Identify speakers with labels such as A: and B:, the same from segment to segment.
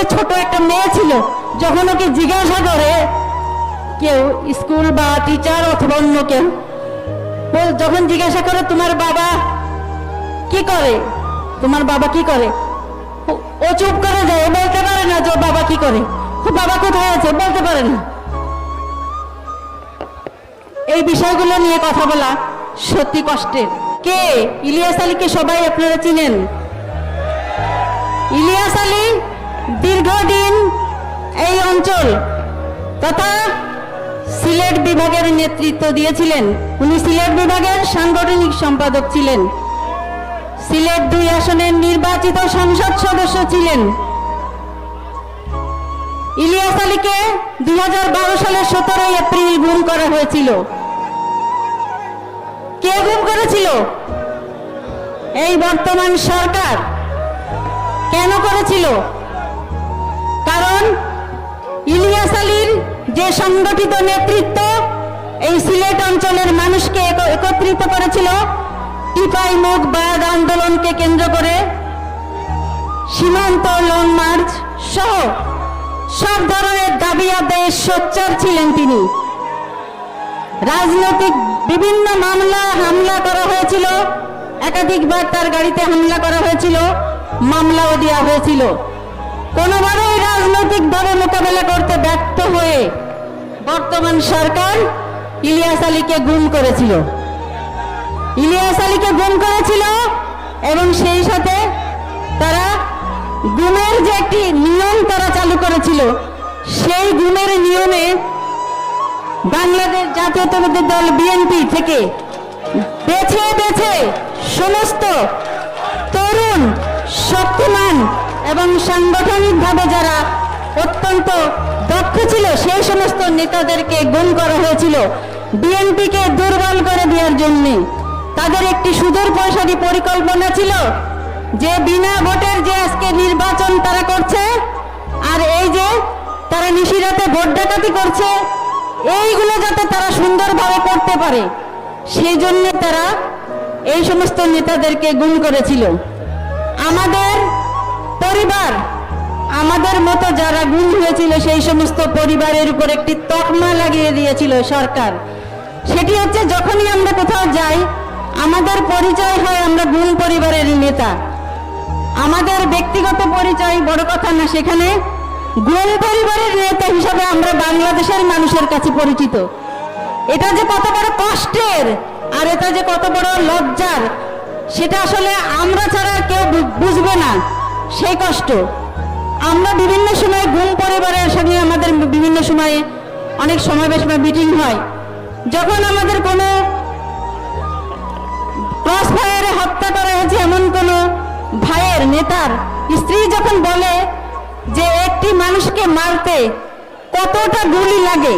A: বাড়িতে ছোট একটা মেয়ে ছিল। যখন ওকে জিজ্ঞাসা করে, কেউ স্কুল বা টিচার অথবা অন্য কেউ? যখন জিজ্ঞাসা করে, তোমার বাবা কি করে? তোমার বাবা কি করে? ও চুপ করে যায় বলতে পারে না যে বাবা কি করে। বাবা কোথায় আছে? বলতে পারে না। এই বিষয়গুলো নিয়ে কথা বলা সত্যি কষ্টের। কে? ইলিয়াস আলীকে সবাই আপনারা চিনেন? ইলিয়াস আলী দীর্ঘদিন এই অঞ্চল তথা সিলেট বিভাগের নেতৃত্ব দিয়েছিলেন। উনি সিলেট বিভাগের সাংগঠনিক সম্পাদক ছিলেন। সিলেট দুই আসনের নির্বাচিত সংসদ সদস্য ছিলেন। ইলিয়াস আলীকে দুই হাজার বারো সালের সতেরোই এপ্রিল গুম করা হয়েছিল। কে গুম করেছিল? এই বর্তমান সরকার। কেন করেছিল? ইলিয়াস আলীর যে সংগঠিত নেতৃত্ব এই সিলেট অঞ্চলের মানুষকে একত্রিত করেছিল টিপাই মুখ বাদ আন্দোলনকে কেন্দ্র করে সীমান্ত লং মার্চ সহ সব ধরনের দাবি আদায়ে সোচ্চার ছিলেন তিনি। রাজনৈতিক বিভিন্ন মামলা, হামলা করা হয়েছিল। একাধিকবার তার গাড়িতে হামলা করা হয়েছিল, মামলাও দেওয়া হয়েছিল। কোনোভাবেই রাজনৈতিকভাবে মোকাবেলা বর্তমান সরকার ইলিয়াস আলীকে গুম করেছিল। ইলিয়াস আলীকে গুম করেছিল এবং সেই সাথে তারা গুমের যে একটি নিয়ম তারা চালু করেছিল, সেই গুমের নিয়মে বাংলাদেশ জাতীয়তাবাদী দল বিএনপি থেকে বেছে বেছে সমস্ত তরুণ, শক্তিমান এবং সাংগঠনিকভাবে যারা অত্যন্ত ছিল সেই সমস্ত নেতাদেরকে গুম করা হয়েছিল। বিএনপিকে দুর্বল করে দেওয়ার জন্য। তাদের একটি সুদূর প্রসারী পরিকল্পনা ছিল যে বিনা ভোটের যে আজকে নির্বাচন তারা করছে, আর এই যে তারা নিশিরাতে ভোট ডাকাতি করছে, এইগুলো যাতে তারা সুন্দরভাবে করতে পারে সেই জন্য তারা এই সমস্ত নেতাদেরকে গুম করেছিল। আমাদের পরিবার, আমাদের মতো যারা গুম সেই সমস্ত পরিবারের উপর একটি তকমা লাগিয়ে দিয়েছিল সরকার। সেটি হচ্ছে যখনই আমরা কোথাও যাই, আমাদের পরিচয় হয় আমরা গুণ পরিবারের নেতা। আমাদের ব্যক্তিগত পরিচয় বড় কথা না, সেখানে গুণ পরিবারের নেতা হিসাবে আমরা বাংলাদেশের মানুষের কাছে পরিচিত। এটা যে কত বড় কষ্টের আর এটা যে কত বড় লজ্জার, সেটা আসলে আমরা ছাড়া কেউ বুঝবে না। সেই কষ্ট। আমরা বিভিন্ন সময় গুম পরিবারের সঙ্গে আমাদের বিভিন্ন সময়ে অনেক সমাবেশ বা মিটিং হয়। যখন আমাদের কোনো ক্রস হত্যা করা হয়েছে, এমন কোন ভাইয়ের, নেতার, স্ত্রী যখন বলে যে একটি মানুষকে মারতে কতটা গুলি লাগে,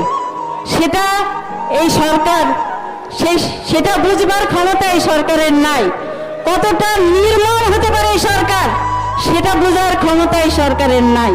A: সেটা এই সরকার সেটা বুঝবার ক্ষমতা এই সরকারের নাই। কতটা নির্মল হতে পারে এই সরকার? সেটা বোঝার ক্ষমতাই সরকারের নাই।